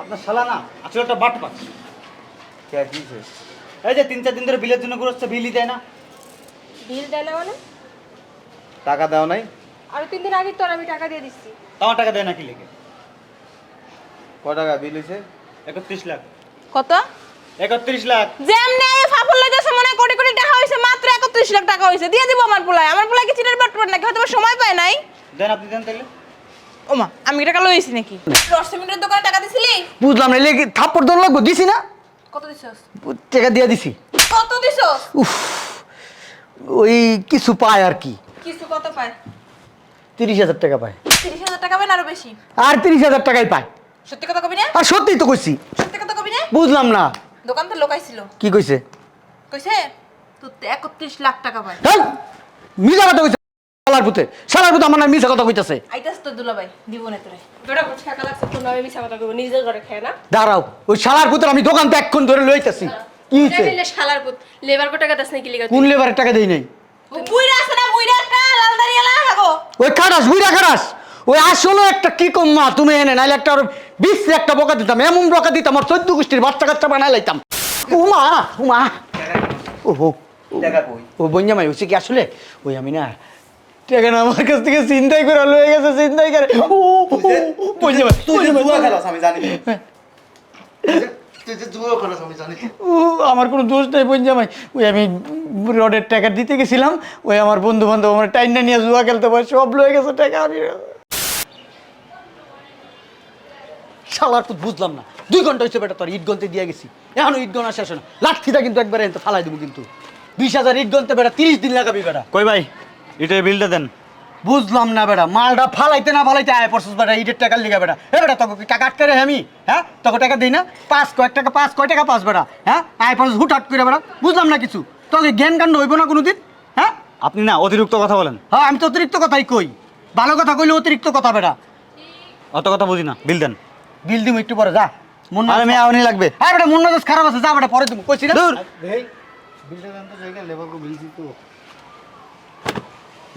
আপনার শালা না আসলে একটা বাট পাচ্ছে এই যে তিন চার দিন ধরে বিলের জন্য ঘুরছে বিলই দেয় না। বিল দেয় না মানে? টাকা দাও নাই? আর তিন দিন আগে তোর আমি টাকা দিয়ে দিচ্ছি। তোমার টাকা দেয় না কি লেগে? ক টাকা বিল হয়েছে? একত্রিশ লাখ। কত? একত্রিশ লাখ। যেমনি এই ফাফল লাগাছে মনে কোটি কোটি টাকা হইছে মাত্র 31 লাখ টাকা হইছে দিয়ে দিব আমার পোলায়। আমার পোলায় কি চিটার বাট পড় নাকি? হয়তো সময় পায় নাই। দেন আপনি দেন তাহলে ওমা আমি কি টাকা লইছি নাকি? রসমিনের দোকানে টাকা দিছিলি? বুঝলাম না লেগে থাপ্পড় দৌড় লাগবো? দিছি না? কত দিছস? টাকা দিয়ে দিছি। কত দিছস? উফ ওই কিছু পায় আর কি। কিছু কত পায়? তিরিশ হাজার টাকা পায়। 30000 টাকা পায় না আরও বেশি? আর তিরিশ হাজার টাকাই পায়। সত্যি কথা কবি না? আর সত্যিই তো কইছি। সত্যি কথা কবি না? বুঝলাম না। দোকান তো লোকাইছিল কি কইছে? কইছে তো 31 লাখ টাকা পায়। মিছা কথা কইছে। শালার পুতে শালার পুতে আমার না মিছা কথা কইতাছে। আইতাস তো দুলাভাই দিব না তোরে। বেটা বুঝ টাকা লাগছে তোর নামে মিছা কথা কইবো নিজের ঘরে খেয়ে না। দাঁড়াও ওই শালার পুতের আমি দোকান তো এক্ষণ ধরে লইতাছি। কি হইছে? টাকা শালার পুত লেবার কো টাকা দাস নাকি লিগা কোন লেবারের টাকা দেই নাই? বুইরা আছে না বুইরা একটা লাল দাঁড়িয়ে লাগাবো ওই খারাস বুইরা খারাস ওই আসলে একটা কি কম মা তুমি এনে নাইলে একটা ওর বিশ্বে একটা বকা দিতাম এমন বকা দিতাম আর চোদ্দ গোষ্ঠীর বাচ্চা কাচ্চা বানাই লাইতাম। উমা উমা। ও হো টাকা কই ও বঞ্জা মাই হচ্ছে কি আসলে? ওই আমি না টাকা আমার কাছ থেকে চিন্তাই করে লয়ে গেছে চিন্তাই করে। ও মাই তুই জুয়া খেলাস আমি জানি। তুই যে জুয়া খেলাস আমি জানি। ও, আমার কোনো দোষ নাই বঞ্জা মাই ওই আমি রডের টাকা দিতে গেছিলাম ওই আমার বন্ধু বান্ধব আমার টাইনটা নিয়ে জুয়া খেলতে পারে সব লয়ে গেছে টাকা আমি শালার তো বুঝলাম না। দুই ঘণ্টা হয়েছে বেটা তোর ইট গনতে দিয়ে গেছি। এখনও ইট গনা শেষ হয় না। লাঠিটা কিন্তু একবারে ফালাই দেবো কিন্তু। বিশ হাজার ইট গনতে বেটা তিরিশ দিন লাগাবি বেটা। কই ভাই? এটার বিলটা দেন। বুঝলাম না বেটা মালটা ফালাইতে না ফালাইতে আয় পড়ছিস বেটা ইটের টাকা লিগা বেটা। এ বেটা তোকে টাকা আটকে রে আমি? হ্যাঁ? তোকে টাকা দিই না? পাঁচ কয়েক টাকা পাঁচ কয় টাকা পাস বেটা হ্যাঁ? আয় পড়ছিস হুট হাট করে বেটা বুঝলাম না কিছু। তোকে জ্ঞান কাণ্ড হইব না কোনোদিন? হ্যাঁ? আপনি না অতিরিক্ত কথা বলেন। হ্যাঁ আমি তো অতিরিক্ত কথাই কই। ভালো কথা কইলে অতিরিক্ত কথা বেটা। অত কথা বুঝি না বিল দেন। বিল দিম একটু পরে যা। মন আরে মেয়ে আউনি লাগবে। হ্যাঁ বেটা মন মেজাজ খারাপ আছে যা বেটা পরে দিম। কইছি না? দূর। বিলটা দেন তো জায়গা লেবার কো বিল দিতো।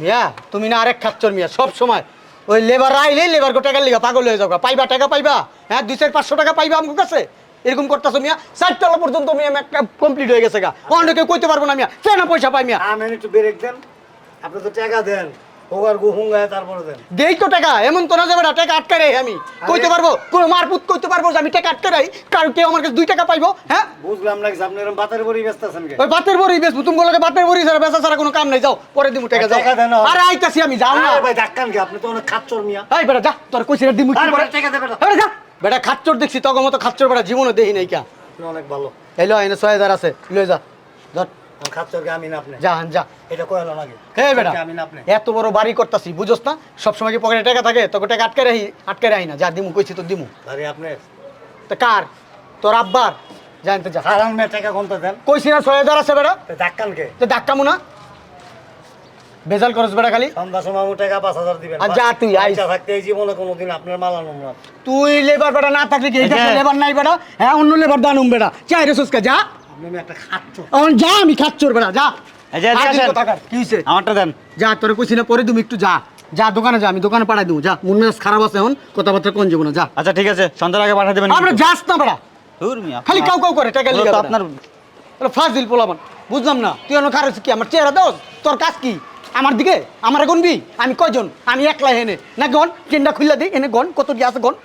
মিয়া, তুমি না আরেক খাচ্ছর মিয়া, সব সময়। ওই লেবার আইলে লেবার গো টাকা লিগা পাগল হয়ে যাও পাইবা টাকা পাইবা হ্যাঁ? দুই চার পাঁচশো টাকা পাইবা আমার কাছে। এরকম করতেছো মিয়া, চারটা পর্যন্ত মিয়া একটা কমপ্লিট হয়ে গেছে গা। অনেকে কইতে পারব না মিয়া, কেন পয়সা পাই মিয়া? আমি একটু ব্রেক দেন। আপনি তো টাকা দেন। হোগার গু তারপরে দেন। দেই তো টাকা এমন তো না টাকা আটকে রাই আমি। কইতে পারব কোনো মারপুত কইতে পারব যে আমি টাকা আটকে রাই কারণ কেউ আমার কাছে দুই টাকা পাইবো হ্যাঁ? বুঝলাম না আপনি এরকম বাতের বড়ি ব্যস্ত আছেন ওই বাতের বড়ি বেশ তুমি বলে বাতের বড়ি ছাড়া বেচা ছাড়া কোনো কাম নাই যাও পরে দিমু টাকা যাও। আরে আইতাছি আমি যাও না। ভাই ধাক্কান কে আপনি তো অনেক খাচ্চর মিয়া। এই বেটা যা তোর কইছি না দিমু পরে বেটা, টাকা দে বেটা। আরে যা। বেটা খাচ্চর দেখছি তখন মতো খাচ্চর বেটা জীবনে দেখি নাই কা। অনেক ভালো। এলো এনে ছয় হাজার আছে লয়ে যা। ধর। খাচ্চর কে আপনি যা যা। এটা কইলো নাকি? হে বেটা আমি আপনি এত বড় বাড়ি করতাছি বুঝোস না? সবসময় কি পকেটে টাকা থাকে? তোকে টাকা আটকে রাহি আটকে রাহি না। যা দিমু কইছি তো দিমু। আরে আপনি তা কার? তোর আব্বার? জানতে যা। হারান মে টাকা কোনটা দেন? কইছি না ছয় হাজার আছে বেটা। ধাক্কান কে তো ধাক্কামু না। বেজাল করস বেটা খালি। সন্ধ্যা সময় আমু টাকা পাঁচ হাজার দিবেন। আর যা তুই, আইস। থাকতে এই জীবনে কোনোদিন আপনার মালানো না। তুই লেবার বেটা না থাকলে কি লেবার নাই বেটা? হ্যাঁ অন্য লেবার দানুম বেটা। চাই রে সুস্কা যা। আমি একটা খাচ্চর এখন যা আমি খাচ্চর যা। আমারটা দেন। যা তোরে কইছি না পরে তুমি একটু যা। যা দোকানে যা আমি দোকানে পাঠাই দেবো যা। মন মেজাজ খারাপ আছে এখন কথাবার্তা কোন যাব না যা। আচ্ছা ঠিক আছে সন্ধ্যার আগে পাঠিয়ে দেবেন আমরা যাস না মিয়া। খালি কাউ কাউ করে টাকা তো আপনার ফাজিল বুঝলাম না। তুই অন্য খারাপ কি? আমার চেহারা দোষ। তোর কাজ কি? আমার দিকে? আমার গনবি? আমি কয়জন? আমি একলা এনে। না গন চেনটা খুললা দিই এনে গন কত কি আছে গন?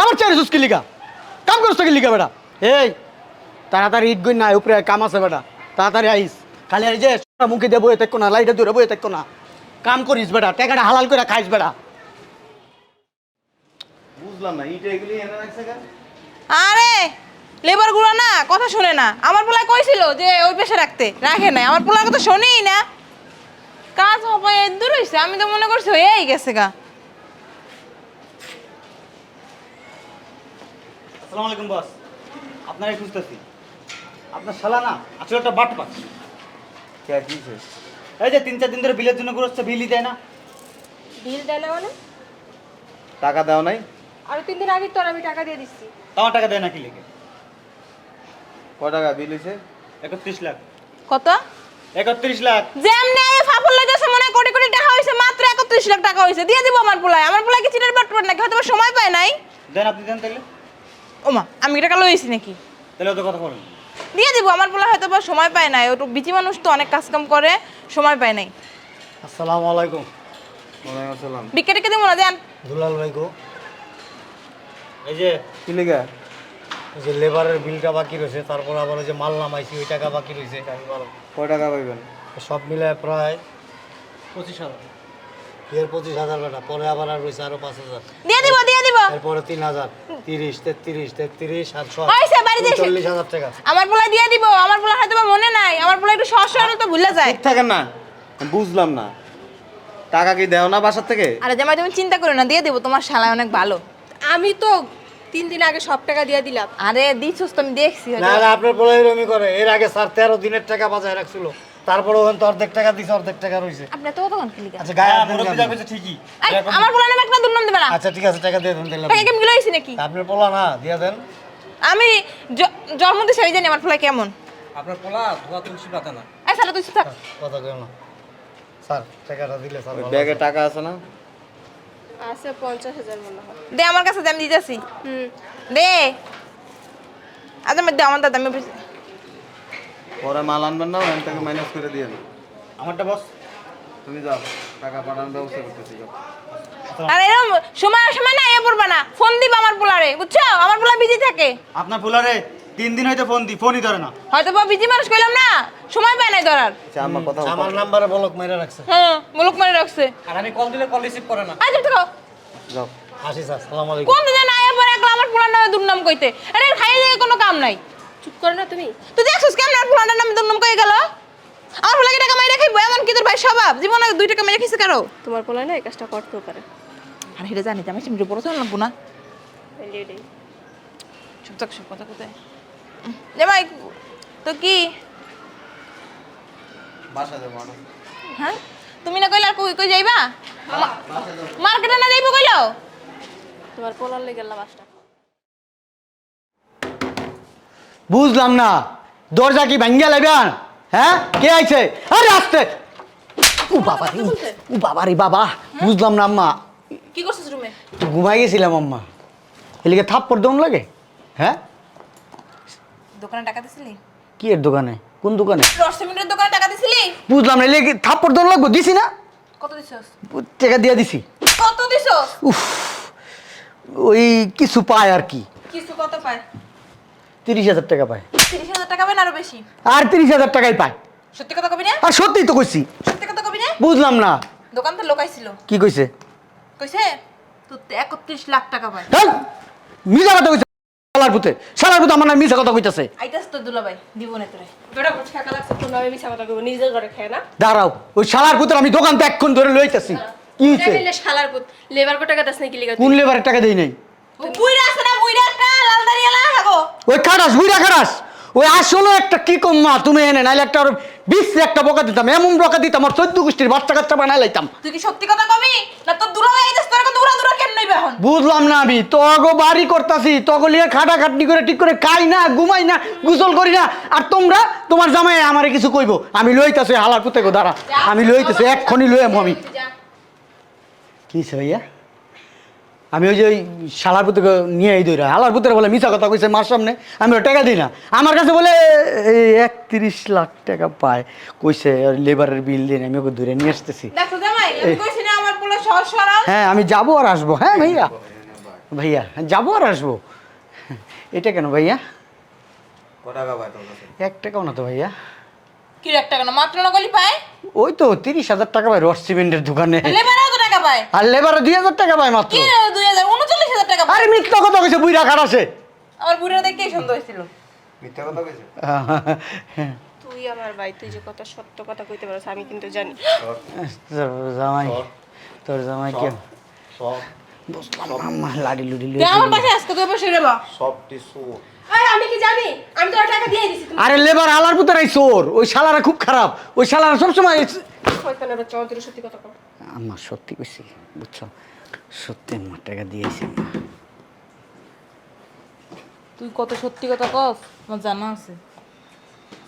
আমার চেহারা সুস্কি লিগা কাম করছ কি লিগা বেটা? এই তাড়াতাড়ি ইট গই না উপরে কাম আছে বেটা। তাড়াতাড়ি আইস। খালি এই যে মুখে দেবো এ না লাইটে দূরে বই না। কাম করিস বেটা টাকাটা হালাল করে খাইস বেটা। বুঝলাম না ইটা এগুলি এনে রাখছে কেন? আরে লেবারগুলো না কথা শুনে না। আমার পোলায় কইছিল যে ওই পেশে রাখতে। রাখে নাই। আমার পোলার কথা শোনেই না। কাজ হবে দূর হইছে আমি তো মনে করছি হয়েই গেছে গা। আসসালামু আলাইকুম বস। আপনারাই খুঁজতেছি। আপনার শালা না আসলে একটা বাট পাচ্ছে। এই যে তিন চার দিন ধরে বিলের জন্য ঘুরছে বিলই দেয় না। বিল দেয় না মানে? টাকা দাও নাই? আর তিন দিন আগে তোর আমি টাকা দিয়ে দিচ্ছি। তোমার টাকা দেয় না কি লেগে ক টাকা বিল হয়েছে? একত্রিশ লাখ। কত? একত্রিশ লাখ। যেমনি এই ফাফল লাগাছে মনে কোটি কোটি টাকা হইছে মাত্র 31 লাখ টাকা হইছে দিয়ে দিব আমার পোলায়। আমার পোলায় কি চিটার বাট পড় নাকি? হয়তো সময় পায় নাই। দেন আপনি দেন তাহলে ওমা আমি টাকা লইছি নাকি? তাহলে অত কথা বলেন। দিয়ে দিব আমার পোলা হয়তো বা সময় পায় নাই। ওটা বিচি মানুষ তো অনেক কাজ কাম করে সময় পায় নাই। আসসালামু আলাইকুম। আসসালাম। বিকেটে কে দিব না দেন। দুলাল ভাই গো। এই যে কি লেগে? যে লেবারের বিলটা বাকি রয়েছে তারপর আবার ওই যে মাল নামাইছি ওই টাকা বাকি রয়েছে। কয় টাকা পাইবেন? সব মিলে প্রায় পঁচিশ হাজার। এর পঁচিশ হাজার টাকা পরে আবার আর রয়েছে আরও পাঁচ হাজার। দিয়ে দিব দিয়ে দিব। এরপরে তিন হাজার তিরিশ তেত্রিশ তেত্রিশ আর ছয় হয়েছে, বাড়িতে এসে- চল্লিশ হাজার টাকা। আমার পোলা দিয়ে দিব আমার পোলা হয়তো বা মনে নাই আমার পোলা একটু সহজ সরল তো ভুলে যায়। থাকেন না বুঝলাম না। টাকা কি দেও না বাসার থেকে? আরে জামাই তুমি চিন্তা করো না দিয়ে দেবো তোমার শালায় অনেক ভালো। আমি তো তিন দিন আগে সব টাকা দিয়ে দিলাম। আরে দিচ্ছস তো আমি দেখছি। না না আপনার বলে এরকমই করে এর আগে স্যার তেরো দিনের টাকা বাজায় রাখছিল। তারপরে ওখান তো অর্ধেক টাকা দিছে অর্ধেক টাকা আপনি তো ক্লিক আচ্ছা গায়ে হাত দেন মুরব্বী কেন? যা কইছে ঠিকই আমার পোলা নামে একটা দুর্নাম দেবে আচ্ছা ঠিক আছে টাকা দিয়ে দেন তাহলে টাকা কেমন লইছি নাকি? আপনি পোলা না দিয়ে দেন। আমি জন্ম দিছি আমি জানি আমার পোলা কেমন। আপনার পোলা ধোয়া তুলসী পাতা না। এই শালা তুই থাক কথা কেন না। স্যার টাকাটা দিলে স্যার ব্যাগে টাকা আছে না? আছে পঞ্চাশ হাজার মনে হয়। দে আমার কাছে দাম আমি দিতেছি। হুম। দে। আজ আমি দে আমার দাদা আমি পরে মাল আনবেন না ওখান থেকে মাইনাস করে দিয়ে আমারটা বস। তুমি যাও টাকা পাঠানোর ব্যবস্থা করতেছি। আর এরকম সময় সময় না এ পড়বা না। ফোন দিবা আমার পোলারে বুঝছ? আমার পোলা বিজি থাকে। আপনার পোলারে তিন দিন হয়তো ফোন দি ফোনই ধরে না। হয়তো বা বিজি মানুষ কইলাম না সময় পায় নাই ধরার। আচ্ছা আমার কথা আমার নাম্বারে বলক মেরে রাখছে। হ্যাঁ মুলুক মারি রাখছে। আর আমি কল দিলে কল রিসিভ করে না। আজ তো যাও। আসি স্যার সালাম আলাইকুম। কোন দিন আয়া পরে একলা আমার পোলার নামে দুর্নাম কইতে। আরে খাই দিয়ে কোনো কাম নাই। চুপ করো না তুমি। তুই দেখছিস কেমন আর পোলার নামে দুর্নাম কই গেল? আমার পোলাকে টাকা মাইরা খাইবো এমন কি তোর ভাই স্বভাব? জীবনে দুই টাকা মাইরা খাইছে কারও? তোমার পোলা না এই কাজটা করতেও পারে। আর হেরে জানি আমি চিমড়ে পড়তে লাগবো না চুপ থাক সব কথা কোথায়? জামাই তো কি? বাসা যাব হ্যাঁ? তুমি না কইলা আর কই কই যাইবা? মার্কেটে না যাইবো কইলো? তোমার পোলার লেগে গেলাম বাসটা বুঝলাম না। দরজা কি ভাঙ্গিয়া লাইবেন? হ্যাঁ? কে আইছে? আরে আসতে। ও বাবা রে ও বাবা রে বাবা বুঝলাম না আম্মা। কি করছিস রুমে? ঘুমাই গেছিলাম আম্মা। এলিকে থাপ্পড় দম লাগে? হ্যাঁ? দোকানে টাকা দিছিলি? কি এর দোকানে? কোন দোকানে? রসমিনের দোকানে টাকা দিছিলি? বুঝলাম না এলিকে থাপ্পড় দম লাগবো? দিছি না? কত দিছস? টাকা দিয়ে দিছি। কত দিছস? উফ ওই কিছু পায় আর কি। কিছু কত পায়? তিরিশ হাজার টাকা পায়। তিরিশ হাজার টাকা পায় না আরও বেশি? আর তিরিশ হাজার টাকাই পায়। সত্যি কথা কবি না? আর সত্যিই তো কইছি। সত্যি কথা কবি না? বুঝলাম না। দোকান তো লোকাইছিল। কি কইছে? কইছে তো একত্রিশ লাখ টাকা পায়। হ্যাঁ মিজা কথা কইছে। শালার পুতে শালার পুতে আমার নামে মিজা কথা কইতাছে। আইতাস তো দুলাভাই দিব না তোরে। বেটা বলছে টাকা লাগছে তোর নামে মিছা কথা কইবো নিজের ঘরে খায় না। দাঁড়াও ওই শালার পুতের আমি দোকান তো এক্ষণ ধরে লইতাছি কি হইছে? নিলে শালার পুত লেবার কো টাকা দাস নাকি লিগা কোন লেবারের টাকা দেই নাই? বুইরা আছে না বুইরা একটা লাল দাঁড়িয়ে লাগো ওই খাটাস বুইরা খাটাস ওই আসলে একটা কি কম মা তুমি এনে নাইলে একটা বিশ একটা বকা দিতাম এমন বকা দিতাম আর চোদ্দ গোষ্ঠীর বাচ্চা কাচ্চা বানাই লাইতাম। তুই কি সত্যি কথা কবি? না তোর দুলাভাই আইতাস তোর কত দূরা দূরা কেন নইবে এখন? বুঝলাম না আমি তগো বাড়ি করতাছি তগো লিয়ে খাটা খাটনি করে ঠিক করে খাই না ঘুমাই না গোসল করি না। আর তোমরা তোমার জামাই আমারে কিছু কইব আমি লইতাছি হালার পুতে গো দাঁড়া আমি লইতেছি এক্ষুনি লই আমু। আমি কি ভাইয়া? আমি ওই যে ওই শালার পুত্রকে নিয়ে এই দইরা হালার পুত্র বলে মিছা কথা কইছে মার সামনে আমি ওর টাকা দিই না। আমার কাছে বলে এই একত্রিশ লাখ টাকা পায়। কইছে লেবারের বিল দিয়ে আমি ওকে দূরে নিয়ে আসতেছি। দেখো জামাই আমি কইছি না আমার পোলা সহজ সরল হ্যাঁ আমি যাব আর আসব। হ্যাঁ ভাইয়া। ভাইয়া যাব আর আসব। এটা কেন ভাইয়া? এক টাকাও না তো ভাইয়া। কি এক টাকা না মাত্র না পায়? ওই তো তিরিশ হাজার টাকা পায় রস সিমেন্টের দোকানে। লেবারও তো টাকা পায়। আর লেবারে দুই হাজার টাকা পায় মাত্র। কি দুই হাজার উনচল্লিশ হাজার টাকা আরে মিথ্যা কথা কইছে বুইরা খাটাসে আমার বুড়িরা দেখতেই সন্দেহ হয়েছিল। মিথ্যা কথা কইছে? তুই আমার ভাই তুই যে কত সত্য কথা কইতে পারছ আমি কিন্তু জানি। তোর জামাই তোর জামাই কে? সব আম্মা লাড়ি লুড়ি আমার পাশে আজকে তুই বসে রেবা। সব টিসু আমি কি জানি? আমি তোর টাকা দিয়ে দিছি আরে লেবার আলার পুতার এই চোর। ওই শালারা খুব খারাপ। ওই শালারা সবসময় শয়তানের বাচ্চা আমার সত্যি কথা কর আম্মা সত্যি কইছি বুঝছ? সত্যি আম্মা টাকা দিয়েছি। তুই কত সত্যি কথা কস? আমার জানা আছে।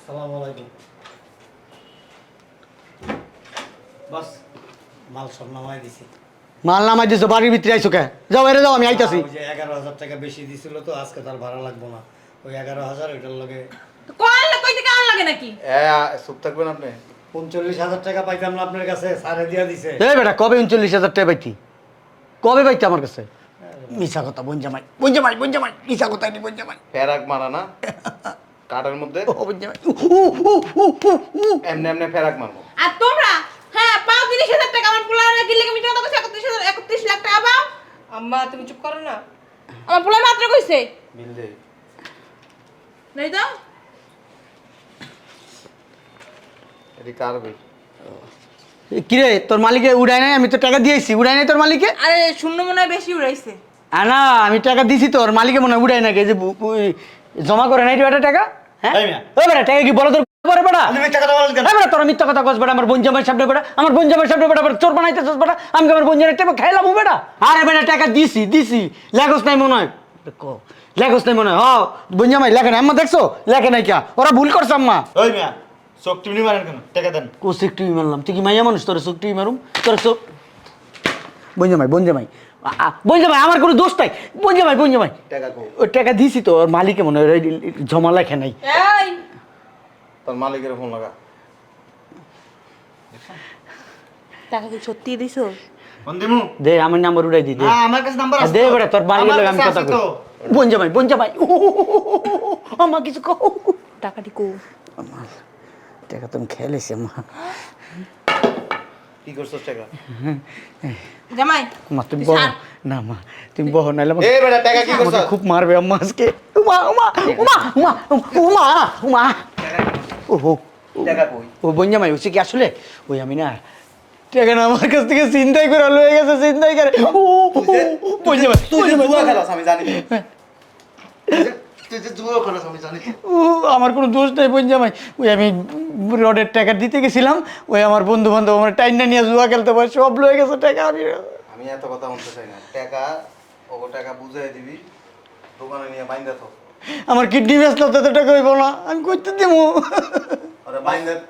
সালাম আলাইকুম বস মাল সব নামাই দিছি। মাল নামাই দিছো বাড়ির ভিতরে আইসো কে? যাও এরে যাও আমি আইতাছি। ওই যে এগারো হাজার টাকা বেশি দিছিল তো আজকে তার ভাড়া লাগবো না। ওই এগারো হাজার ওইটার লগে কল কই থেকে আন লাগে নাকি? এ চুপ থাকবেন আপনি। উনচল্লিশ হাজার টাকা পাইতাম না আপনার কাছে সারে দিয়া দিছে। এ বেটা কবে উনচল্লিশ হাজার টাকা পাইতি? কবে পাইতি আমার কাছে? মিশা কথা বোন জামাই বোন জামাই বোন জামাই কথা নি বোন জামাই। ফেরাক মারা না? কাটার মধ্যে? ও বোন জামাই। এমনি এমনি ফেরাক মারবো। আর তোমরা হ্যাঁ পাও তিরিশ হাজার টাকা আমার পোলার কি লেগে কথা একত্রিশ হাজার একত্রিশ লাখ টাকা পাও? আম্মা তুমি চুপ করো না। আমার পোলার মাত্র কইছে। বিল দে। নাই তো? এটি কার বিল? কিরে তোর মালিকে উড়াই নাই? আমি তো টাকা দিয়েছি উড়াই নাই তোর মালিকে? আরে শূন্য মনে হয় বেশি উড়াইছে। আ না আমি টাকা দিছি তোর। মালিকে মনে হয় উড়াই নাকি যে জমা করে নাই টাকা? হ্যাঁ? ও বেটা টাকা কি বলো তোর মিথ্যা কথা বলেন কেন? মিথ্যা কথা কস আমার বোন জামাই সামনে বেটা আমার বোন জামাই সামনে বেটা আবার চোর বানাইতেছস বেটা আমি আমার বোন জামাই খাইলাম বেটা আরে বেটা টাকা দিছি দিছি। লেগস নাই মনে হয়। কো? লেগস নাই মনে হয়। হ বোন জামাই লেখে আম্মা দেখছ? লেখে নাই কিয়া? ওরা ভুল করছে আম্মা। ওই মিয়া চোখ টিমনি মারেন কেন? টাকা দেন। কোসিক টিভি মারলাম? তুই কি মাইয়া মানুষ? তোর চোখ টিভি মারুম? তোর চোখ বোন জামাই বোন জামাই আ- আ, বোন জামাই আমার কোনো দোষ নাই। বোন জামাই বোন জামাই টাকা কো। ওই টাকা দিছি তো ওর মালিকে মনে হয় জমা লেখে নাই। এই তোর মালিকের ফোন লাগা। টাকা কি সত্যি দিছো? দিমু দে আমার নাম্বার উড়াই দি দে। হ্যাঁ আমার কাছে নাম্বার আছে দে। বেটা তোর মালিকের আমার আমি কথা কই। বোন জামাই বোন জামাই আমার কিছু কও। টাকাটি কো আমার টাকা তুমি খেলেছে মা। কি করছস টাকা? জামাই মা তুমি বহ। না মা তুমি বহ নাইলে এ বেটা টাকা কি করছস? খুব মারবে আম্মা আজকে। উমা উমা উমা উমা উমা উমা। টাকা কই? ও বঞ্জামাই হচ্ছে কি আসলে? ওই আমি না টাকা না আমার কাছ থেকে চিন্তাই করে লয়ে গেছে চিন্তাই করে। ও বঞ্জামাই তুই যে খেলাস আমি জানি। তুই যে জুয়া খেলাস আমি জানি। আমার কোনো দোষ নাই বঞ্জামাই ওই আমি রডের টাকা দিতে গেছিলাম ওই আমার বন্ধু বান্ধব আমার টাইনা নিয়ে জুয়া খেলতে পারে সব লয়ে গেছে টাকা আমি। আমি এত কথা বলতে চাই না। টাকা ও টাকা বুঝাই দিবি দোকানে নিয়ে বাইন্দা তো আমার কিডনি বেচলে তো টাকা হইব না আমি করতে দিব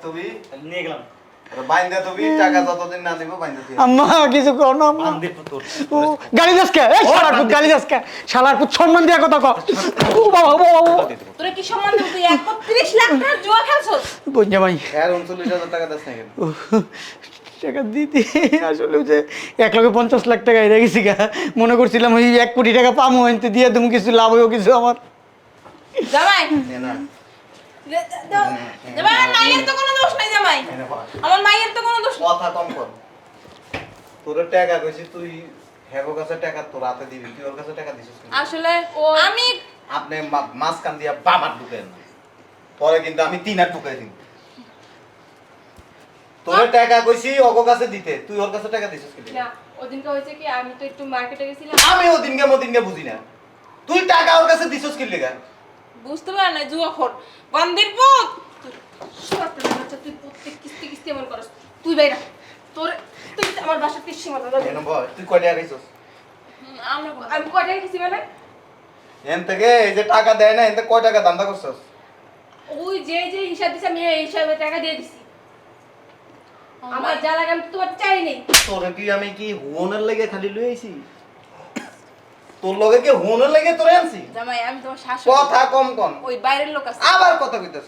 তুমি? নিয়ে গেলাম। ওরে বাইন্দা তুমি টাকা যতদিন না দিব বাইন্দা তুই আম্মা কিছু কর না আম্মা। ও গালি দাসকে এই শালার পুত গালি দাসকে শালার পুত সম্মান দিয়া কথা ও বাবা বাবা তোরা কি সম্মান দেব? তুই লাখ টাকা জুয়া খেলছস? এর উনচল্লিশ হাজার টাকা দিস না কেন? টাকা দিতে আসলে যে এক লক্ষ পঞ্চাশ লাখ টাকা হেরে গেছি গা। মনে করছিলাম ওই এক কোটি টাকা পামো দিয়ে তুমি কিছু লাভ হইও কিছু আমার। জামাই। নে না। দে- দে- দাও। জামাই আমার মায়ের তো কোনো দোষ নাই জামাই। আমার মায়ের তো কোনো দোষ কথা কম কর। তোর টাকা কইছি তুই হেগো কাছে টাকা তোর হাতে দিবি তুই ওর কাছে টাকা দিছিস কেন? আসলে আমি আপনি মাঝখান দিয়া বামার ঢুকেন। পরে কিন্তু আমি তিন হাত ঢুকাই তোর টাকা কইছি ওগো কাছে দিতে তুই ওর কাছে টাকা দিছিস কেন? না ওদিনকে কি আমি তো একটু মার্কেটে গেছিলাম। আমি ওদিনকে মদিনকে বুঝি না। তুই টাকা ওর কাছে দিছিস কি লেগা? বুঝতে পারে না জুয়া খোর বান্দির পুত। তুই প্রত্যেক কিস্তি কিস্তি এমন করস। তুই বাইরা তোর তুই আমার বাসার কিস্তি মাথা তুই কয় টাকা আমি মানে? এন থেকে এই যে টাকা দেয় না এন কয় টাকা দান্দা করছস? ওই যে যে হিসাব দিছে আমি এই হিসাবে টাকা দিয়ে দিছি। আমার যা লাগে আমি তো তোমার চাই নেই। তোরে কি আমি কি হুনের লেগে খালি লই আইছি? তোর লগে কি হুনের লেগে তোরে আনছি? জামাই আমি তোমার শাশুড়ি। কথা কম কম। ওই বাইরের লোক আছে। আবার কথা কইতেছ?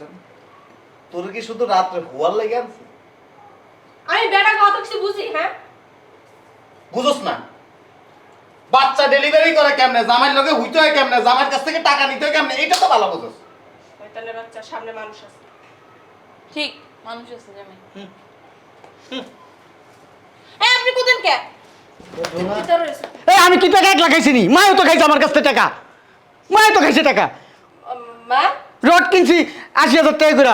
তোর কি শুধু রাত্রে হুয়ার লেগে আনছি? আমি বেটা কত কিছু বুঝি হ্যাঁ? বুঝোস না। বাচ্চা ডেলিভারি করে কেমনে? জামাইর লগে হইতে হয় কেমনে? জামাইর কাছ থেকে টাকা নিতে হয় কেমনে? এটা তো ভালো বুঝোস। শয়তানের বাচ্চা সামনে মানুষ আছে। ঠিক মানুষ আছে জামাই। হ্যাঁ আপনি কোথায় কে। এই আমি কি টাকা এক লাখ নি মায়ও তো খাইছে আমার কাছ থেকে টাকা। মায়ও তো খাইছে টাকা। মা? রড কিনছি আশি হাজার টাকা করে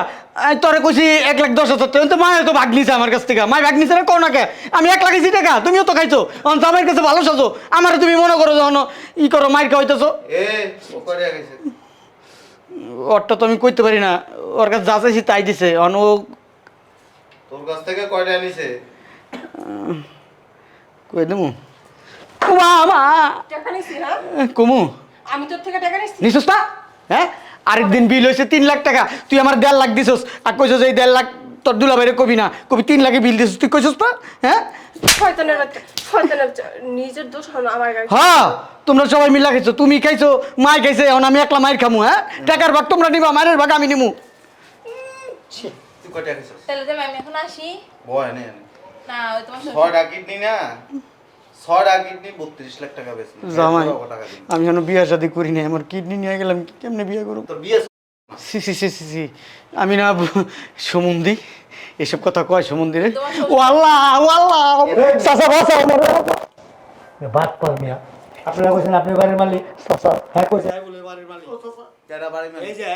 তোরে কইছি এক লাখ দশ হাজার টাকা। তো মায়ের তো ভাগ নিছে আমার কাছ থেকে। মায় ভাগ নিছে না কোন নাকে আমি এক লাখ টাকা তুমিও তো খাইছো। অন জামাইয়ের কাছে ভালো সাজো। আমার তুমি মনে করো যখন ই করো মায়ের খাওয়াইতেছো। ওরটা তো আমি কইতে পারি না। ওর কাছে যা চাইছি তাই দিছে। অন ও তোর কাছ থেকে কয়টা নিছে? কই দেবো মা। হ্যাঁ? কুমু। আমি তোর থেকে টাকা নিছি নিছিস না হ্যাঁ? আরেকদিন বিল হয়েছে তিন লাখ টাকা। তুই আমার দেড় লাখ দিছস। আর কইছস এই দেড় লাখ তোর দুলা বাইরে কবি না। কবি তিন লাখে বিল দিছিস। তুই কইছিস না হ্যাঁ? শয়তানের বাচ্চা শয়তানের নিজের দোষ হলো আমার হ্যাঁ তোমরা সবাই মিলা খাইছো। তুমি খাইছো মাই খাইছে এখন আমি একলা মায়ের খামু হ্যাঁ? টাকার ভাগ তোমরা নিবা মায়ের ভাগ আমি নিমু। তুই কয়টা খাইছিস? তাহলে আমি এখন আসি। বয় নে। নে। না ওই তোমার ছয়টা কিডনি না? ছয়টা কিডনি বত্রিশ লাখ টাকা বেশি জামাই আমি এখন বিয়ে শাদি করি নাই আমার কিডনি নিয়ে গেলাম কেমনে বিয়ে করব? তোর বিয়ে সি সি সি সি সি। আমি না সমুন্দি এসব কথা কয় সমুন্দিরে ও আল্লাহ ও আল্লাহ চাচা বাঁচাও বাদ পার মিয়া। আপনারা কইছেন আপনি বাড়ির মালিক। হ্যাঁ কইছে। কেডা বাড়ি এই যে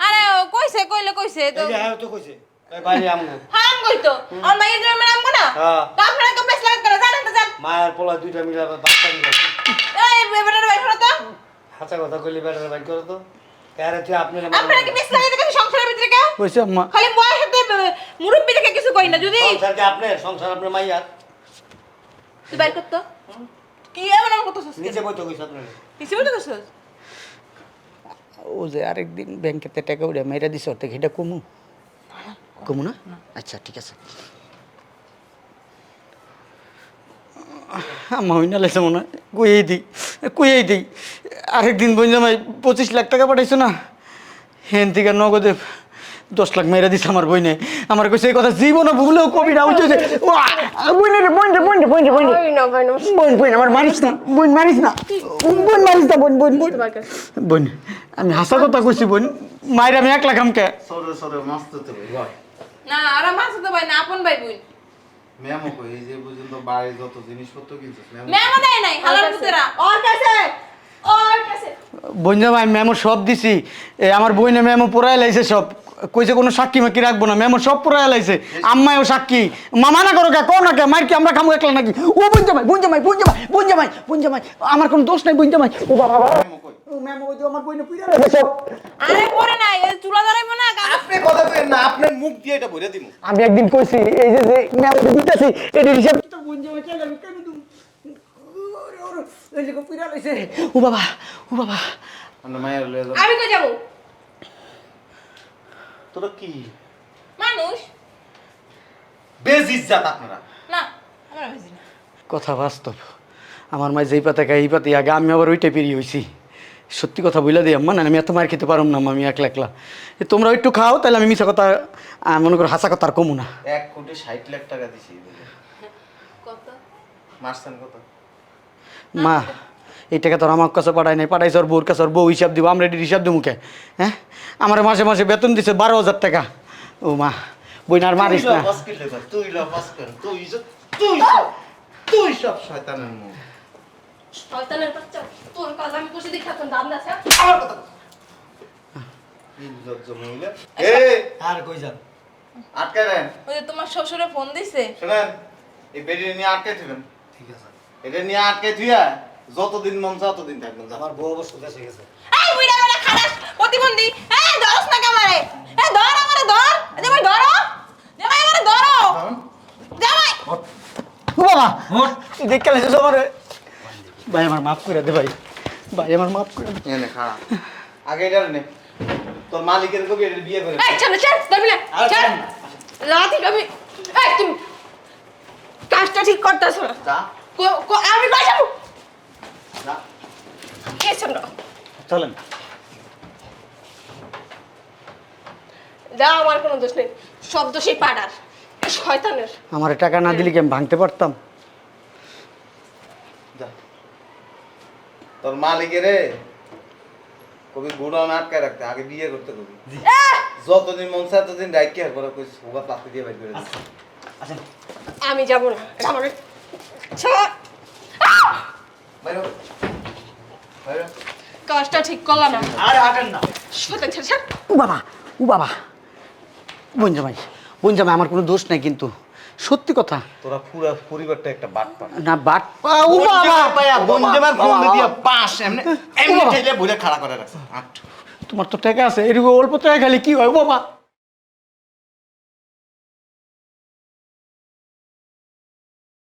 আরে কইছে কইলে কইছে তো এই যে হ্যাঁ তো কইছে। এই বাড়ি আমগো? হাম। কইতো আমার মাইয়ের জন্য নাম না? হ্যাঁ। তো আপনারা তো বেশ লাগে করে জানেন তো জান। মায়ের পোলা দুইটা মিলে বাচ্চা নিয়ে এই বেটার ভাই শোনো তো হাঁচা কথা কইলে বেটার বাইক করো তো। আরে তুই আপনি আপনারা কি বেশ লাগে দেখেন সংসারের ভিতরে কেউ? কইছে আম্মা খালি বয়স হতে মুরব্বি দেখে কিছু কই না যদি সংসার কি আপনার? সংসার আপনার মাইয়ার? তুই বাইর করতো কি এমন আমার কত সুস্কি নিচে বইতে কইছে আপনার। কিছু বলতে কইছস ও যে আরেকদিন ব্যাংকেতে টাকা উড়ে মেরে দিছে ওর থেকে এটা কমু। কমু না? আচ্ছা ঠিক আছে। আম্মা হই না লেছে মনে হয়। কুয়েই দিই কুয়েই দিই। আরেকদিন বোন পঁচিশ লাখ টাকা পাঠাইছো না? হেন থেকে নগদে দশ লাখ মেরে দিছে আমার বইনে। আমার কইছে এই কথা জীবনে ভুলেও কবি না উঠে বইনে রে বইন রে বইন রে বইন রে বইন রে। ওই না ভাই না বোন বোন আমার মারিস না বোন মারিস না। বোন মারিস না বোন বোন বোন তোমার আমি হাসা কথা কইছি বোন মায়ের আমি এক লাখ আমকে। সরে সরে মস্ত না আরে মাছ তো ভাই না আপন ভাই বুই ম্যামও কই এই যে পর্যন্ত বাড়ির যত জিনিসপত্র কিনছিস ম্যাম মেমো দেয় নাই পুতেরা ওর কাছে ওর কাছে। বোন জামাই মেমো সব দিছি। এ আমার বইনে মেমো পুরাই লাইছে সব। কইছে কোনো সাক্ষী মাকি রাখব না মেমো সব পুরাই লাইছে। আম্মায়ও সাক্ষী। মামা না করো কে কো না কে মার কি আমরা খামু একলা নাকি? ও বোন জামাই বোন জামাই বোন জামাই বোন জামাই বোন জামাই আমার কোনো দোষ নাই বোন জামাই ও বাবা বাবা ম্যামও কই ও মেমো ওই যে আমার বইনে পুরা লাইছে আরে পরে নাই এই চুলা ধরাইবো না আপনি কথা কইেন না আপনার মুখ দিয়ে এটা ভরে দিমু। আমি একদিন কইছি এই যে যে মেমো দিতেছি এটা হিসাব বোন জামাই কে আমি কেন তুমি এই যে পুরা লাইছে ও বাবা ও বাবা। আমরা মায়ের লয়ে যাব। আমি কই যাব? তোরা কি? মানুষ। বেশ আপনারা। না আমরা বুঝি না। কথা বাস্তব। আমার মায় যেই পাতা এই পাতি আগে আমি আবার ওইটাই পেরিয়ে হয়েছি সত্যি কথা বলে দিই আম্মা না আমি এত মার খেতে পারম না আমি একলা একলা। তোমরা একটু খাও তাহলে আমি মিশা কথা মনে করো হাসা কথা আর কমু না। এক কোটি ষাট লাখ টাকা দিছি। মারছেন কত? মা এই টাকা তোর আমার কাছে পাঠাই নাই পাঠাইছে ওর বউর কাছে ওর বউ হিসাব দিব আমরা এটির হিসাব দিব মুখে হ্যাঁ আমার মাসে মাসে বেতন দিছে বারো হাজার টাকা। ও মা বই না আর মারিস না। তুই তুই সব তুই সব তুই সব শয়তানের মুখ। শয়তানের বাচ্চা তোর কাজ আমি করছি দেখে এখন দাম আছে আমার কথা আর কই যান? আটকে দেন। ওই যে তোমার শ্বশুরে ফোন দিছে। শুনেন এই বেডি নিয়ে আটকে থিবেন ঠিক আছে। এটা নিয়ে আটকে থুয়া যতদিন মন ততদিন থাকবেন আমার বউ অবশ্য দেশে গেছে। এই বুইড়া বেলা খারাপ প্রতিবন্ধী। এই ধরস না কামারে। এই ধর আমারে ধর। জামাই ধরো। জামাই আমারে ধরো। জামাই। ও বাবা দেখে লাইছিস আমার ভাই আমার মাফ করে দে ভাই। ভাই আমার মাফ করে দে। এনে খাড়া। আগে এটা নে। তোর মালিকের কবি এটা বিয়ে করে এই চল চল দবিলে চল। রাতি কবি এই তুমি কাজটা ঠিক করতেছ না। যা। কো- কো- আমি কই যাব? যা। কে শুনো চলেন। যা আমার কোনো দোষ নেই। সব দোষই পাড়ার। শয়তানের। আমার টাকা না দিলে কি আমি ভাঙতে পারতাম? তোর মালিকের রে কবি গুড়ান আটকে রাখতে আগে বিয়ে করতে কবি। যতদিন মন চায় ততদিন ডাইকে আর করে কইস পাতি দিয়ে বাইর করে দিস আমি যাব না বাইরো বাইরো। কাজটা ঠিক করলাম না। আর হাঁটেন না। শয়তান ছেড়ে ছাড় ও বাবা ও বাবা। বোন জামাই বোন জামাই আমার কোনো দোষ নাই কিন্তু। সত্যি কথা। তোরা পুরো পরিবারটা একটা বাট পা না বাট ও বাবা! পায়া বন্ধেবার ফোন দিয়ে বাবা। এমনি এমনি। ঠেলে ভুলে খাড়া করে রাখছে। তোমার তো টাকা আছে এরকম অল্প টাকা খালি কি হয় ও বাবা!